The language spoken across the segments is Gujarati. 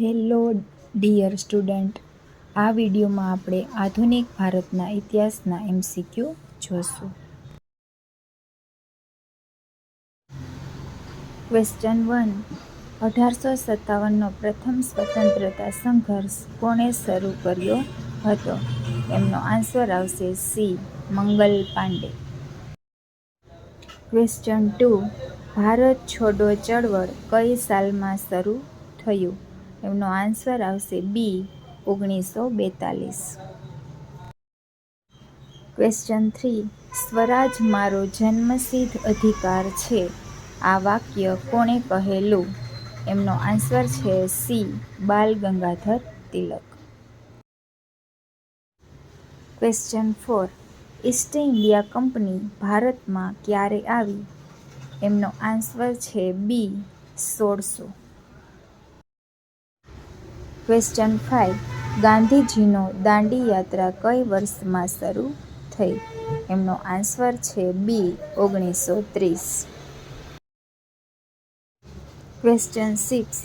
હેલો ડિયર સ્ટુડન્ટ આ વિડીયોમાં આપણે આધુનિક ભારતના ઇતિહાસના એમસીક્યુ જોશું. ક્વેશ્ચન વન અઢારસો સત્તાવનનો પ્રથમ સ્વતંત્રતા સંઘર્ષ કોણે શરૂ કર્યો હતો? એમનો આન્સર આવશે C Mangal Pandey. Question two Bharat છોડો ચળવળ કઈ સાલમાં શરૂ થયું? એમનો આન્સર આવશે બી, ઓગણીસો બેતાલીસ. ક્વેશ્ચન થ્રી સ્વરાજ મારો જન્મસિદ્ધ અધિકાર છે. આ વાક્ય કોણે કહેલું? એમનો આન્સર છે C, Bal Gangadhar Tilak. Question four East India Company ભારતમાં ક્યારે આવી? એમનો આન્સર છે બી, સોળસો. ક્વેશ્ચન ફાઇવ ગાંધીજીનો દાંડી યાત્રા કઈ વર્ષમાં શરૂ થઈ? એમનો આન્સર છે બી ઓગણીસો ત્રીસ. ક્વેશ્ચન સિક્સ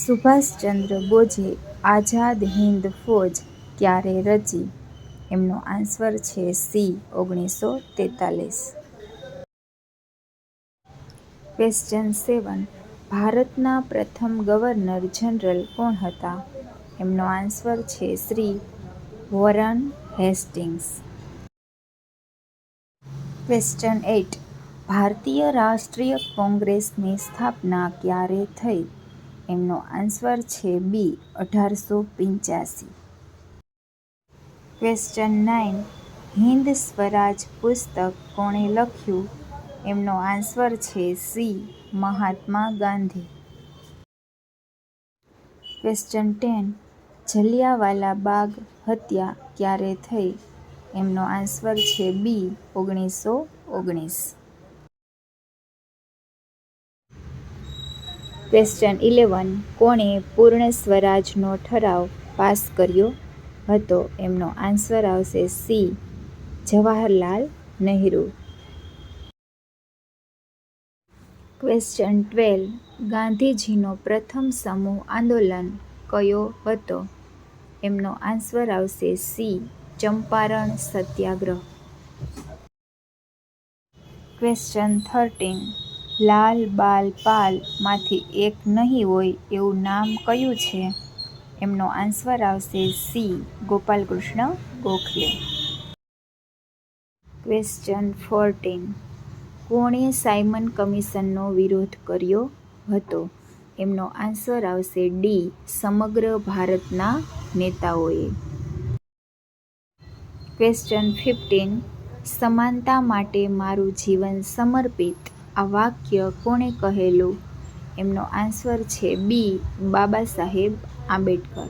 સુભાષચંદ્ર બોઝે આઝાદ હિન્દ ફૌજ ક્યારે રચી? એમનો આન્સર છે સી ઓગણીસો તેતાલીસ. ક્વેશ્ચન સેવન ભારતના પ્રથમ ગવર્નર જનરલ કોણ હતા? એમનો આન્સર છે Shri Warren Hastings. Question eight ભારતીય રાષ્ટ્રીય કોંગ્રેસની સ્થાપના ક્યારે થઈ? એમનો આન્સર છે બી, અઢારસો પંચ્યાસી. ક્વેશ્ચન નાઇન હિન્દ સ્વરાજ પુસ્તક કોણે લખ્યું? એમનો આન્સર છે C, Mahatma Gandhi. Question ten Jallianwala Bagh હત્યા ક્યારે થઈ? એમનો આન્સર છે બી, ઓગણીસો ઓગણીસ. ક્વેશ્ચન ઇલેવન કોણે પૂર્ણ સ્વરાજનો ઠરાવ પાસ કર્યો હતો? એમનો આન્સર આવશે C, Jawaharlal Nehru. Question twelve ગાંધીજીનો પ્રથમ સમૂહ આંદોલન કયો હતો? એમનો આન્સર આવશે C, Champaran Satyagraha. Question thirteen Lal Bal પાલમાંથી એક નહીં હોય એવું નામ કયું છે? એમનો આન્સર આવશે C, Gopalkrishna Gokhale. Question fourteen કોણે સાયમન કમિશનનો વિરોધ કર્યો હતો? એમનો આન્સર આવશે ડી, સમગ્ર ભારતના નેતાઓએ. ક્વેશ્ચન ફિફ્ટીન સમાનતા માટે મારું જીવન સમર્પિત, આ વાક્ય કોણે કહેલું? એમનો આન્સર છે બી, બાબા સાહેબ આંબેડકર.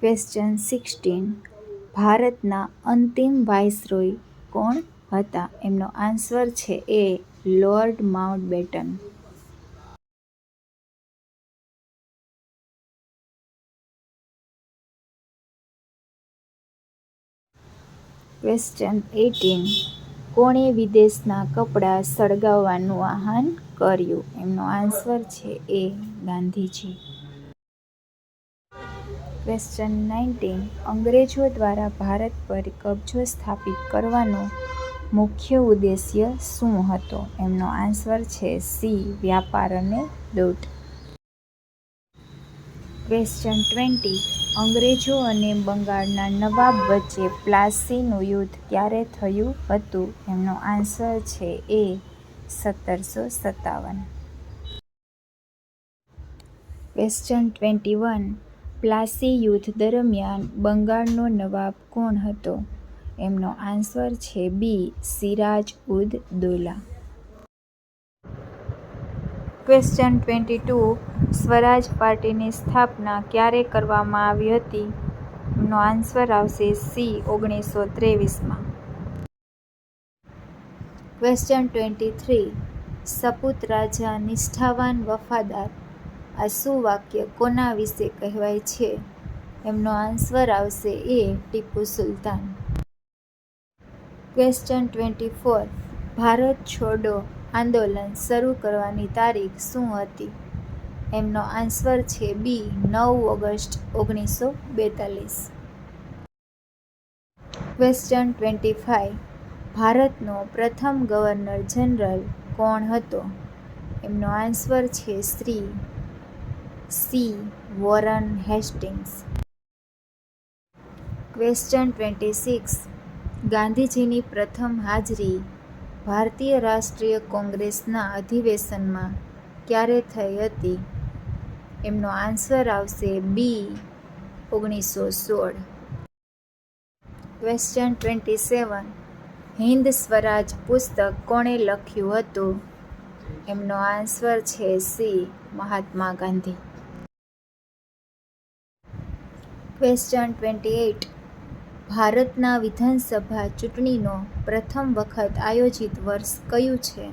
ક્વેશ્ચન સિક્સટીન ભારતના અંતિમ વાઇસરોય કોણ હતા? એમનો આન્સર છે A, Lord Mountbatten. Question eighteen કોણે વિદેશના કપડાં સળગાવવાનું આહ્વાન કર્યું? એમનો આન્સર છે એ ગાંધીજી. ક્વેશ્ચન નાઇન્ટીન અંગ્રેજો દ્વારા ભારત પર કબજો સ્થાપિત કરવાનો મુખ્ય ઉદ્દેશ્ય શું હતો? એમનો આન્સર છે સી, વ્યાપાર અને લૂંટ. ક્વેશ્ચન ટ્વેન્ટી અંગ્રેજો અને બંગાળના નવાબ વચ્ચે પ્લાસીનું યુદ્ધ ક્યારે થયું હતું? એમનો આન્સર છે એ સત્તરસો સત્તાવન. ક્વેશ્ચન ટ્વેન્ટી વન પ્લાસી યુદ્ધ દરમિયાન બંગાળનો નવાબ કોણ હતો? એમનો આન્સર છે B Siraj ud Daula. Question twenty two Swaraj પાર્ટીની સ્થાપના ક્યારે કરવામાં આવી હતી? એમનો આન્સર આવશે સી, ઓગણીસો ત્રેવીસમાં. ક્વેશ્ચન ટ્વેન્ટી થ્રી સપૂત રાજા નિષ્ઠાવાન વફાદાર. આ શું વાક્ય કોના વિશે કહેવાય છે? એમનો આન્સર આવશે A, Tipu Sultan. Question twenty four Bharat છોડો આંદોલન શરૂ કરવાની તારીખ શું હતી? એમનો આન્સર છે બી, નવ ઓગસ્ટ ઓગણીસો બેતાલીસ. ક્વેશ્ચન ટ્વેન્ટી ફાઇવ ભારતનો પ્રથમ ગવર્નર જનરલ કોણ હતો? એમનો આન્સર છે Shri C, Warren Hastings. Question twenty six ગાંધીજીની પ્રથમ હાજરી ભારતીય રાષ્ટ્રીય કોંગ્રેસના અધિવેશનમાં ક્યારે થઈ હતી? એમનો આન્સર આવશે બી, ઓગણીસો સોળ. Question twenty seven Hind Swaraj પુસ્તક કોણે લખ્યું હતું? એમનો આન્સર છે C, Mahatma Gandhi. Question twenty eight ભારતના વિધાનસભા ચૂંટણીનો પ્રથમ વખત આયોજિત વર્ષ કયું છે?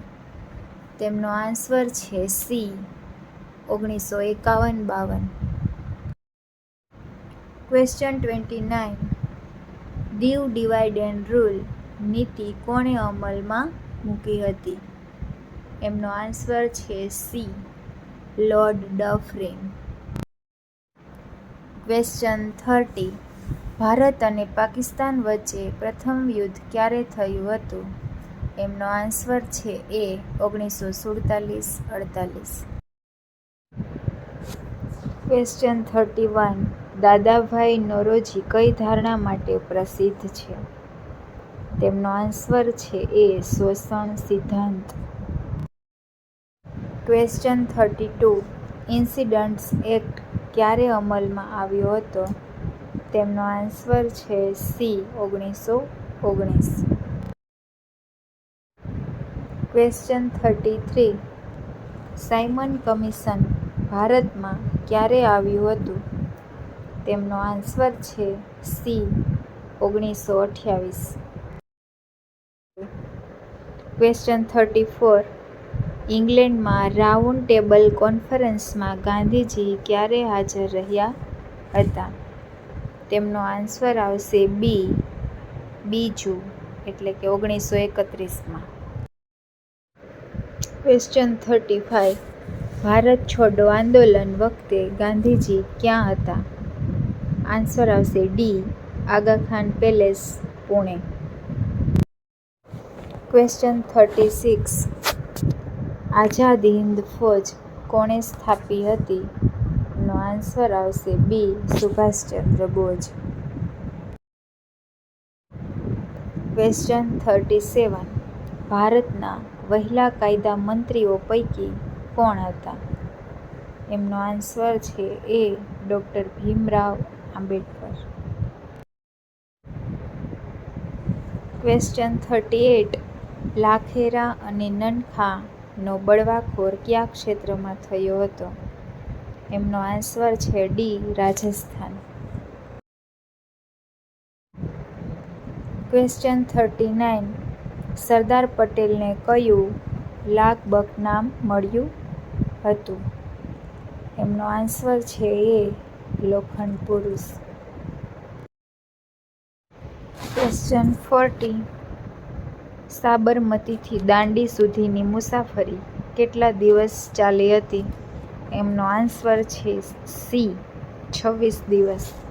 તેમનો આન્સર છે સી ઓગણીસો એકાવન બાવન. ક્વેશ્ચન ટ્વેન્ટી નાઇન દીવ ડિવાઇડ એન્ડ રૂલ નીતિ કોણે અમલમાં મૂકી હતી? એમનો આન્સર છે C lord Dufferin question thirty Bharat અને પાકિસ્તાન વચ્ચે પ્રથમ યુદ્ધ ક્યારે થયું હતું? એમનો આન્સર છે એ ઓગણીસો સુડતાલીસ અડતાલીસ. Question thirty one Dadabhai Naoroji કઈ ધારણા માટે પ્રસિદ્ધ છે? તેમનો આન્સર છે એ શોષણ સિદ્ધાંત. Question thirty two incidents act ક્યારે અમલમાં આવ્યો હતો? તેમનો આન્સર છે સી ઓગણીસો ઓગણીસ. Question thirty three Simon commission ભારતમાં ક્યારે આવ્યું હતું? તેમનો આન્સર છે સી ઓગણીસો અઠ્યાવીસ ક્વેશ્ચન થર્ટી ફોર ઇંગ્લેન્ડમાં રાઉન્ડ ટેબલ કોન્ફરન્સમાં ગાંધીજી ક્યારે હાજર રહ્યા હતા? તેમનો આન્સર આવશે બી, બીજું, એટલે કે ઓગણીસો એકત્રીસમાં ક્વેશ્ચન થર્ટી ફાઇવ ભારત છોડો આંદોલન વખતે ગાંધીજી ક્યાં હતા? આન્સર આવશે D Aga Khan palace, Pune. Question thirty six Azad Hind Fauj કોણે સ્થાપી હતી? નો આન્સર આવશે B, Subhashchandra Bose. Question thirty seven ભારતના વહેલા કાયદા મંત્રીઓ પૈકી કોણ હતા? એમનો આન્સર છે A doctor Bhimrao Ambedkar. Question thirty eight લાખેરા અને નનખાનો બળવાખોર કયા ક્ષેત્રમાં થયો હતો? એમનો આન્સર છે D, Rajasthan. Question thirty nine Sardar પટેલને કયું લાકબક નામ મળ્યું? હતું. એમનો આન્સર છે એ, લોખંડ પુરુષ. ક્વેશ્ચન ફોર્ટી સાબરમતીથી દાંડી સુધીની મુસાફરી કેટલા દિવસ ચાલી હતી? એમનો આન્સર છે સી, છવ્વીસ દિવસ.